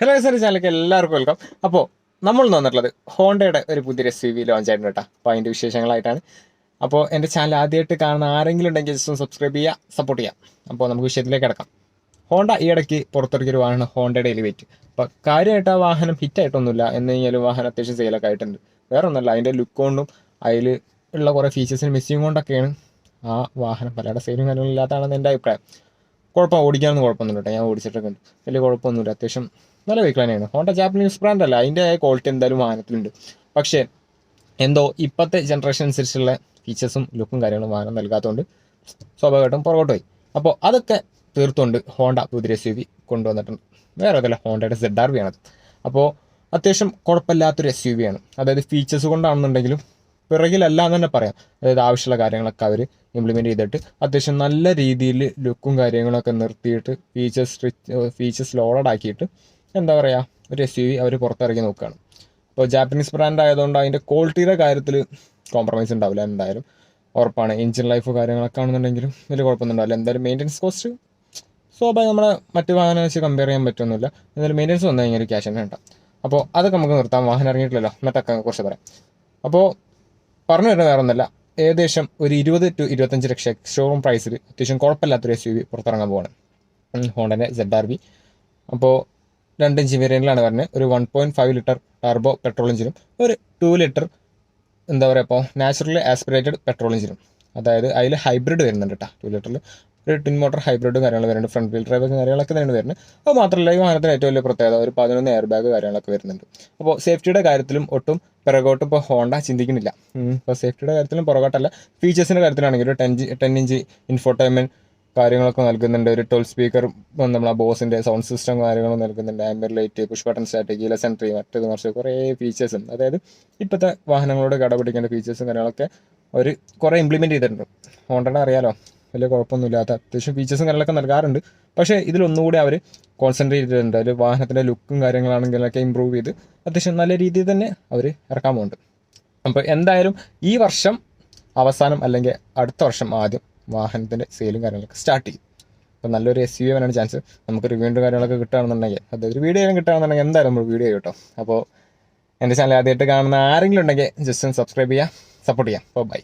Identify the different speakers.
Speaker 1: Hello sir ചാനലിലേക്ക് എല്ലാവർക്കും welcome അപ്പോൾ നമ്മൾ വന്നിട്ടുള്ളത് ഹോണ്ടയുടെ ഒരു പുതിയ എസ് യു വി ലോഞ്ച് ആയിരുന്നു കേട്ടോ. അപ്പോൾ അതിന്റെ വിശേഷങ്ങളായിട്ടാണ്. അപ്പോൾ എന്റെ ചാനൽ ആദ്യമായിട്ട് കാണുന്ന ആരെങ്കിലും ഉണ്ടെങ്കിൽ ജസ്റ്റ് ഒന്ന് സബ്സ്ക്രൈബ് ചെയ്യുക സപ്പോർട്ട് ചെയ്യാം അപ്പോൾ നമുക്ക് വിഷയത്തിലേക്ക് കിടക്കാം. ഹോണ്ട ഈ ഇടയ്ക്ക് പുറത്തിറക്കിയൊരു വാഹനം ഹോണ്ടയുടെ എലിവേറ്റ് അപ്പോൾ കാര്യമായിട്ട് ആ വാഹനം ഹിറ്റായിട്ടൊന്നുമില്ല എന്ന് കഴിഞ്ഞാലും വാഹനം അത്യാവശ്യം സെയിലൊക്കെ ആയിട്ടുണ്ട്. വേറെ ഒന്നുമല്ല അതിന്റെ ലുക്ക് കൊണ്ടും അതിൽ ഉള്ള കുറേ ഫീച്ചേഴ്സിന് മിസ്സിങ് കൊണ്ടൊക്കെയാണ് ആ വാഹനം. പലരുടെ സെയിലും കാര്യങ്ങളും ഇല്ലാത്തതാണെന്ന് എന്റെ അഭിപ്രായം. കുഴപ്പം ഓടിക്കാനൊന്നും കുഴപ്പമൊന്നുമില്ല കേട്ടോ. ഞാൻ ഓടിച്ചിട്ടൊക്കെ ഉണ്ട്. വലിയ കുഴപ്പമൊന്നുമില്ല. അത്യാവശ്യം നല്ല വെഹിക്കിൾ തന്നെയാണ്. ഹോണ്ട ജാപ്പനീസ് ബ്രാൻഡ് അല്ല. അതിന്റെ ക്വാളിറ്റി എന്തായാലും വാഹനത്തിലുണ്ട്. പക്ഷേ എന്തോ ഇപ്പോഴത്തെ ജനറേഷൻ അനുസരിച്ചുള്ള ഫീച്ചേഴ്സും ലുക്കും കാര്യങ്ങളും വാഹനം നൽകാത്തതുകൊണ്ട് സ്വാഭാവികമായിട്ടും പുറകോട്ട് പോയി. അപ്പോൾ അതൊക്കെ തീർത്തുകൊണ്ട് ഹോണ്ട പുതിയ എസ് യു വി കൊണ്ടുവന്നിട്ടുണ്ട് വേറെ അതല്ല ഹോണ്ടയുടെ സെഡ് ആർ വി ആണത് അപ്പോൾ അത്യാവശ്യം കുഴപ്പമില്ലാത്തൊരു എസ് യു വി ആണ്. അതായത് ഫീച്ചേഴ്സ് കൊണ്ടാണെന്നുണ്ടെങ്കിലും പിറകിലല്ല എന്ന് തന്നെ പറയാം. അതായത് ആവശ്യമുള്ള കാര്യങ്ങളൊക്കെ അവർ ഇംപ്ലിമെന്റ് ചെയ്തിട്ട് അത്യാവശ്യം നല്ല രീതിയിൽ ലുക്കും കാര്യങ്ങളൊക്കെ നിർത്തിയിട്ട് ഫീച്ചേഴ്സ് ഫീച്ചേഴ്സ് ലോഡഡ് ആക്കിയിട്ട് എന്താ പറയുക ഒരു എസ് യു വി അവർ പുറത്തിറക്കി നോക്കുകയാണ്. ഇപ്പോൾ ജാപ്പനീസ് ബ്രാൻഡ് ആയതുകൊണ്ട് അതിന്റെ ക്വാളിറ്റിയുടെ കാര്യത്തിൽ കോംപ്രമൈസ് ഉണ്ടാവില്ല എന്തായാലും. ഉറപ്പാണ്. എഞ്ചിൻ ലൈഫ് കാര്യങ്ങളൊക്കെ ആണെന്നുണ്ടെങ്കിലും വലിയ കുഴപ്പമൊന്നും ഉണ്ടാവില്ല. എന്തായാലും മെയിന്റനൻസ് കോസ്റ്റ് സ്വാഭാവികം നമ്മുടെ മറ്റ് വാഹനം വെച്ച് കമ്പയർ ചെയ്യാൻ പറ്റുമെന്നില്ല എന്നാലും മെയിന്റനൻസ് വന്നു കഴിഞ്ഞാൽ ക്യാഷ് തന്നെ ഉണ്ടാവും. അപ്പോൾ അതൊക്കെ നമുക്ക് നിർത്താം. വാഹനം ഇറങ്ങിയിട്ടില്ലല്ലോ. എന്നിട്ടൊക്കെ കുറച്ച് പറയാം. അപ്പോൾ പറഞ്ഞു വരുന്നത് വേറെ ഒന്നല്ല. ഏകദേശം ഒരു ഇരുപത് ടു ഇരുപത്തഞ്ച് ലക്ഷം ഷോറൂം പ്രൈസിൽ അത്യാവശ്യം കുഴപ്പമില്ലാത്തൊരു എസ് യു വി പുറത്തിറങ്ങാൻ പോവാണ്. ഹോണ്ടന്റെ സെഡ് ആർ വി അപ്പോൾ രണ്ട് ഇഞ്ച് വേരിയന്റിലാണ് വരുന്നത്. ഒരു one point five litre turbo petrol എഞ്ചിനും ഒരു ടു ലിറ്റർ എന്താ പറയുക ഇപ്പോൾ നാച്ചുറലി ആസ്പിറേറ്റഡ് പെട്രോൾ എഞ്ചിനും അതായത് അതിൽ ഹൈബ്രിഡ് വരുന്നുണ്ട് കേട്ടോ ടു ലിറ്ററിൽ ഒരു ട്വിൻ മോട്ടർ ഹൈബ്രിഡ് കാര്യങ്ങൾ വരുന്നുണ്ട് ഫ്രണ്ട് വീൽ ഡ്രൈവ് കാര്യങ്ങളൊക്കെ തന്നെയാണ് വരുന്നത്. അത് മാത്രമല്ല ഈ വാഹനത്തിന് ഏറ്റവും വലിയ പ്രത്യേകത ഒരു പതിനൊന്ന് എയർ ബാഗ് കാര്യങ്ങളൊക്കെ വരുന്നുണ്ട്. അപ്പോൾ സേഫ്റ്റിയുടെ കാര്യത്തിലും ഒട്ടും പിറകോട്ട് ഇപ്പോൾ ഹോണ്ട ചിന്തിക്കുന്നില്ല. ഇപ്പോൾ സേഫ്റ്റിയുടെ കാര്യത്തിലും പുറകോട്ടല്ല. ഫീച്ചേഴ്സിന്റെ കാര്യത്തിലാണെങ്കിൽ ഒരു ടെൻ ടെൻ ഇഞ്ച് ഇൻഫോർട്ടൈൻമെന്റ് കാര്യങ്ങളൊക്കെ നൽകുന്നുണ്ട്. ഒരു ട്വൽവ് സ്പീക്കർ നമ്മളെ ബോസിന്റെ സൗണ്ട് സിസ്റ്റം കാര്യങ്ങളും നൽകുന്നുണ്ട്. Amber light push button start lesson സെൻട്രി മറ്റേത് മറിച്ച് കുറേ ഫീച്ചേഴ്സും അതായത് ഇപ്പോഴത്തെ വാഹനങ്ങളോട് കടപിടിക്കേണ്ട ഫീച്ചേഴ്സും കാര്യങ്ങളൊക്കെ ഒരു കുറേ ഇംപ്ലിമെന്റ് ചെയ്തിട്ടുണ്ട്. ഹോണ്ടയുടെ അറിയാലോ? വലിയ കുഴപ്പമൊന്നുമില്ലാത്ത അത്യാവശ്യം ഫീച്ചേഴ്സും കാര്യങ്ങളൊക്കെ നൽകാറുണ്ട്. പക്ഷേ ഇതിലൊന്നുകൂടി അവർ കോൺസെൻട്രേറ്റ് ചെയ്തിട്ടുണ്ട്. അതിൽ വാഹനത്തിന്റെ ലുക്കും കാര്യങ്ങളാണെങ്കിലൊക്കെ ഇമ്പ്രൂവ് ചെയ്ത് അത്യാവശ്യം നല്ല രീതിയിൽ തന്നെ അവർ ഇറക്കാൻ പോകുന്നുണ്ട്. അപ്പോൾ എന്തായാലും ഈ വർഷം അവസാനം അല്ലെങ്കിൽ അടുത്ത വർഷം ആദ്യം വാഹനത്തിന്റെ സെയിലും കാര്യങ്ങളൊക്കെ സ്റ്റാർട്ട് ചെയ്യും. അപ്പോൾ നല്ലൊരു എസ് യു വരാനാണ് ചാൻസ് നമുക്ക് റിവ്യൂന്റെ കാര്യങ്ങളൊക്കെ കിട്ടുകയാണെന്നുണ്ടെങ്കിൽ അതായത് ഒരു വീഡിയോ കിട്ടുകയാണെന്നുണ്ടെങ്കിൽ എന്തായാലും നമ്മൾ വീഡിയോ കേട്ടോ. അപ്പോൾ എന്റെ ചാനൽ ആദ്യമായിട്ട് കാണുന്ന ആരെങ്കിലും ഉണ്ടെങ്കിൽ ജസ്റ്റ് ഒന്ന് സബ്സ്ക്രൈബ് ചെയ്യുക സപ്പോർട്ട് ചെയ്യാം അപ്പോൾ ബൈ